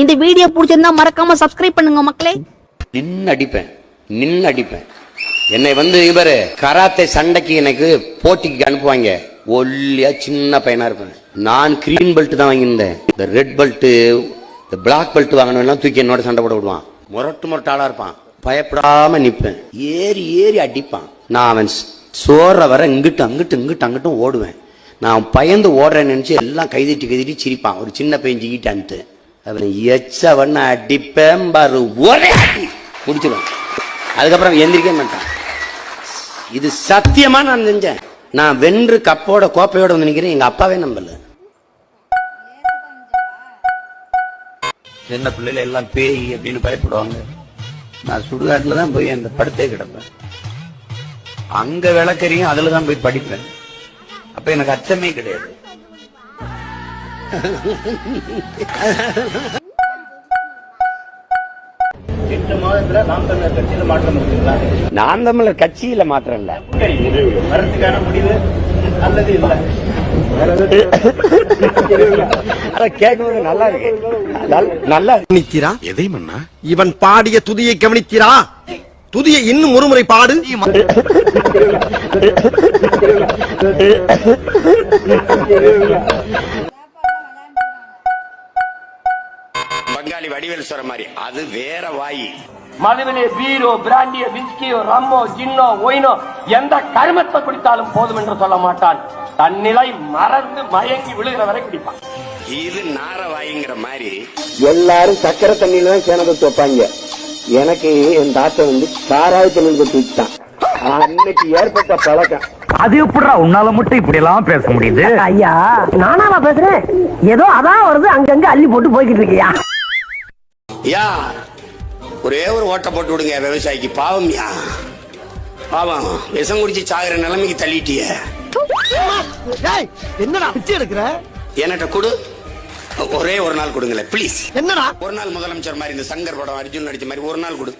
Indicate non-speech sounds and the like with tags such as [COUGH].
இந்த வீடியோ பிடிச்சிருந்தா மறக்காம சப்ஸ்கிரைப் பண்ணுங்க மக்களே. நின்னு அடிப்பேன் நின்னு அடிப்பேன் என்னை வந்து இவரு கராத்தே சண்டைக்கு எனக்கு போட்டிக்கு அனுப்புவாங்க. ஒல்லியா சின்ன பையனா இருப்பேன். நான் கிரீன் பெல்ட் தான் வாங்கியிருந்தேன். இந்த ரெட் பெல்ட்டு இந்த பிளாக் பெல்ட் வாங்கினவெல்லாம் தூக்கி என்னோட சண்டை போட விடுவான். முரட்டு முரட்டாளா இருப்பான். பயப்படாம நிற்பேன் ஏறி ஏறி அடிப்பான். நான் அவன் சோற வர இங்கிட்டு அங்கிட்டு இங்கிட்டு அங்கிட்டும் ஓடுவேன். நான் பயந்து ஓடுறேன்னு நினச்சி எல்லாம் கைதிட்டு கைதிட்டு சிரிப்பான். ஒரு சின்ன பையன் ஜிக்கிட்டான்ட்டு அவனை எச்சவன் அடிப்பேன் பாரு ஒரே அடி. முடிச்சிருவான் அதுக்கப்புறம் எந்திரிக்க மாட்டான். இது சத்தியமா நான் செஞ்சேன். நான் வென்று கப்போட கோப்பையோட வந்து நினைக்கிறேன் எங்க அப்பாவே நம்பல. சின்ன பிள்ளைல எல்லாம் பேய் அப்படின்னு பயப்படுவாங்க. நான் சுடுகாட்டுல தான் போய் அந்த படுத்தே கிடப்பேன். அங்க விளக்கறியும் அதுல தான் போய் படிப்பேன். அப்ப எனக்கு அச்சமே கிடையாது. நாம் தமிழர் கட்சியில மாற்றம் இருக்குங்களா? நான் தமிழர் கட்சியில மாத்திரம் இல்ல. கேட்கும்போது நல்லா இருக்கு. நல்- நல்லா கவனித்தீரா எதை மன்னா? இவன் பாடிய துதியை கவனித்தீரா துதியை இன்னும் ஒருமுறை பாடு. [LAUGHS] பங்காளி வடிவேல் சொல்ற மாதிரி. அது வேற வாயி. மதுவிலே பீரோ பிராண்டியோ விஸ்கியோ ரம்மோ ஜின்னோ ஒயினோ எந்த கருமத்தை குடித்தாலும் போதும் என்று சொல்ல மாட்டான். தன்னிலை மறந்து மயங்கி விழுகிற வரை குடிப்பான். இது நார வாயிங்கிற மாதிரி. எல்லாரும் சக்கரை தண்ணியில தான் சேனத்தை வைப்பாங்க. எனக்கு என் தாத்தா வந்து சாராய தண்ணியில் தூக்கிட்டான் அன்னைக்கு ஏற்பட்ட பழக்கம். அது எப்படிடா உன்னால மட்டும் இப்படி எல்லாம் பேச முடியுது? ஐயா நானாவா பேசுறேன்? ஏதோ அதான் வருது அங்கங்க அள்ளி போட்டு போய்கிட்டு இருக்கியா? யா ஒரே ஒரு ஓட்டை போட்டு விடுங்க விவசாயிக்கு. பாவம் யா. பாவம். விஷம் குடிச்சு சாகுற நிலைமைக்கு தள்ளிட்டிய. என்னடா எடுக்கிற? என்கிட்ட கொடு. ஒரே ஒரு நாள் கொடுங்களேன் ப்ளீஸ் என்னடா? ஒரு நாள் முதலமைச்சர் மாதிரி இந்த சங்கர் படம் அர்ஜுன் நடிச்ச மாதிரி ஒரு நாள் கொடு.